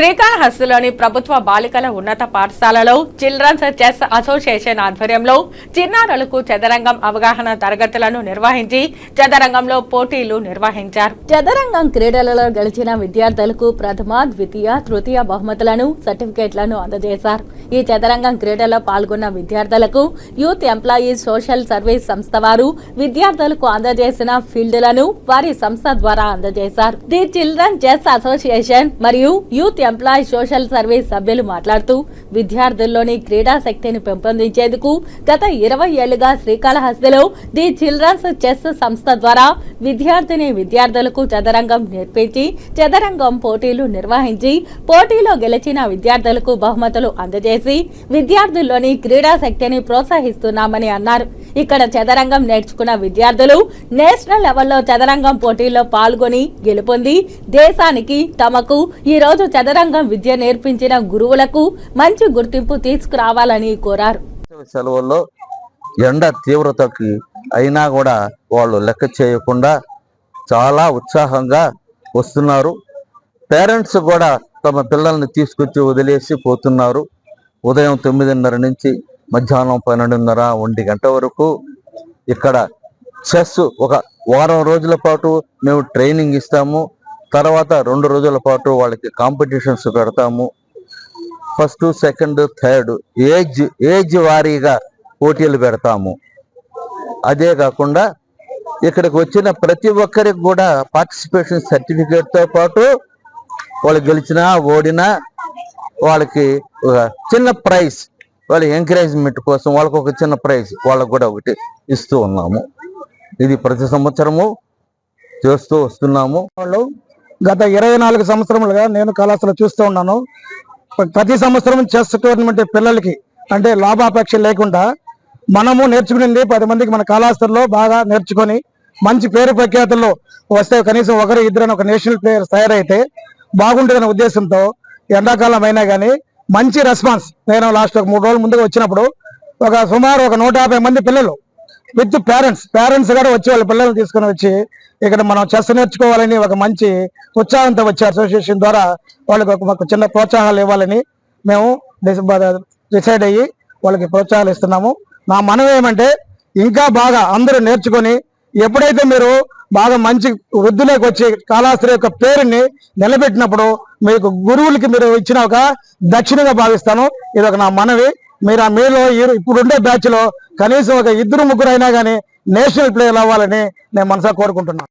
శ్రీకాళహస్తిలోని ప్రభుత్వ బాలికల ఉన్నత పాఠశాలలో చిల్డ్రన్స్ చెస్ అసోసియేషన్ ఆధ్వర్యంలో చిన్నారులకు చదరంగం అవగాహన తరగతులను నిర్వహించి చదరంగంలో పోటీలు నిర్వహించారు. చదరంగం క్రీడలలో గెలిచిన విద్యార్థులకు ప్రథమ ద్వితీయ తృతీయ బహుమతులను సర్టిఫికేట్లను అందజేశారు. ఈ చదరంగం క్రీడలో పాల్గొన్న విద్యార్థులకు యూత్ ఎంప్లాయీస్ సోషల్ సర్వీస్ సంస్థ వారు విద్యార్థులకు అందజేసిన ఫీల్డ్లను వారి సంస్థ ద్వారా అందజేశారు. ది చిల్డ్రన్ చెస్ అసోసియేషన్ మరియు యూత్ ఎంప్లాయీ సోషల్ సర్వీస్ సభ్యులు మాట్లాడుతూ విద్యార్థుల్లోని క్రీడా శక్తిని పెంపొందించేందుకు గత ఇరవై ఏళ్ళుగా శ్రీకాళహస్తిలో ది చిల్డ్రన్స్ చెస్ సంస్థ ద్వారా విద్యార్థిని విద్యార్థులకు చదరంగం నేర్పించి చదరంగం పోటీలు నిర్వహించి పోటీలో గెలిచిన విద్యార్థులకు బహుమతులు అందజేసి విద్యార్థుల్లోని క్రీడా శక్తిని ప్రోత్సహిస్తున్నామని అన్నారు. ఇక్కడ చదరంగం నేర్చుకున్న విద్యార్థులు నేషనల్ లెవెల్లో చదరంగం పోటీల్లో పాల్గొని గెలుపొంది. దేశానికి తమకు ఈ రోజు చదరంగం విద్య నేర్పించిన గురువులకు మంచి గుర్తింపు తీసుకురావాలని కోరారు. సెలవుల్లో ఎండ తీవ్రతకి అయినా కూడా వాళ్ళు లెక్క చేయకుండా చాలా ఉత్సాహంగా వస్తున్నారు. పేరెంట్స్ కూడా తమ పిల్లల్ని తీసుకొచ్చి వదిలేసి పోతున్నారు. ఉదయం తొమ్మిదిన్నర నుంచి మధ్యాహ్నం పన్నెండున్నర ఒంటి గంట వరకు ఇక్కడ చెస్ ఒక వారం రోజుల పాటు మేము ట్రైనింగ్ ఇస్తాము. తర్వాత రెండు రోజుల పాటు వాళ్ళకి కాంపిటీషన్స్ పెడతాము. First second third age age వారీగా పోటీలు పెడతాము. అదే కాకుండా ఇక్కడికి వచ్చిన ప్రతి ఒక్కరికి కూడా పార్టిసిపేషన్ సర్టిఫికేట్తో పాటు వాళ్ళు గెలిచినా ఓడినా వాళ్ళకి ఒక చిన్న ప్రైజ్ వాళ్ళ ఎంకరేజ్మెంట్ కోసం వాళ్ళకి ఒక చిన్న ప్రైజ్ వాళ్ళకి కూడా ఒకటి ఇస్తూ ఉన్నాము. ఇది ప్రతి సంవత్సరము చేస్తూ వస్తున్నాము. వాళ్ళు గత ఇరవై నాలుగు సంవత్సరములుగా నేను కళాశాల చూస్తూ ఉన్నాను. ప్రతి సంవత్సరం చెస్ టోర్నమెంట్ పిల్లలకి అంటే లాభాపేక్ష లేకుండా మనము నేర్చుకునేది పది మందికి మన కళాశాలలో బాగా నేర్చుకొని మంచి పేరు ప్రఖ్యాతుల్లో వస్తే కనీసం ఒకరు ఇద్దరు ఒక నేషనల్ ప్లేయర్స్ తయారైతే బాగుంటుందనే ఉద్దేశంతో ఎండాకాలం అయినా కానీ మంచి రెస్పాన్స్. నేను లాస్ట్ ఒక మూడు రోజుల ముందుగా వచ్చినప్పుడు ఒక సుమారు ఒక నూట యాభై మంది పిల్లలు విత్ పేరెంట్స్ పేరెంట్స్ కూడా వచ్చి వాళ్ళ పిల్లల్ని తీసుకొని వచ్చి ఇక్కడ మనం చెస్ నేర్చుకోవాలని ఒక మంచి ఉత్సాహంతో వచ్చే అసోసియేషన్ ద్వారా వాళ్ళకి ఒక ఒక చిన్న ప్రోత్సాహాలు ఇవ్వాలని మేము డిసైడ్ అయ్యి వాళ్ళకి ప్రోత్సాహాలు ఇస్తున్నాము. నా మనం ఏమంటే ఇంకా బాగా అందరూ నేర్చుకొని ఎప్పుడైతే మీరు బాగా మంచి వృద్ధిలోకి వచ్చి కాళాస్త్రి యొక్క పేరుని నిలబెట్టినప్పుడు మీకు గురువులకి మీరు ఇచ్చిన ఒక దక్షిణగా భావిస్తాను. ఇది ఒక నా మనవి. మీరు ఆ మీలో ఇప్పుడుండే బ్యాచ్లో కనీసం ఒక ఇద్దరు ముగ్గురు అయినా కానీ నేషనల్ ప్లేయర్లు అవ్వాలని నేను మనసా కోరుకుంటున్నాను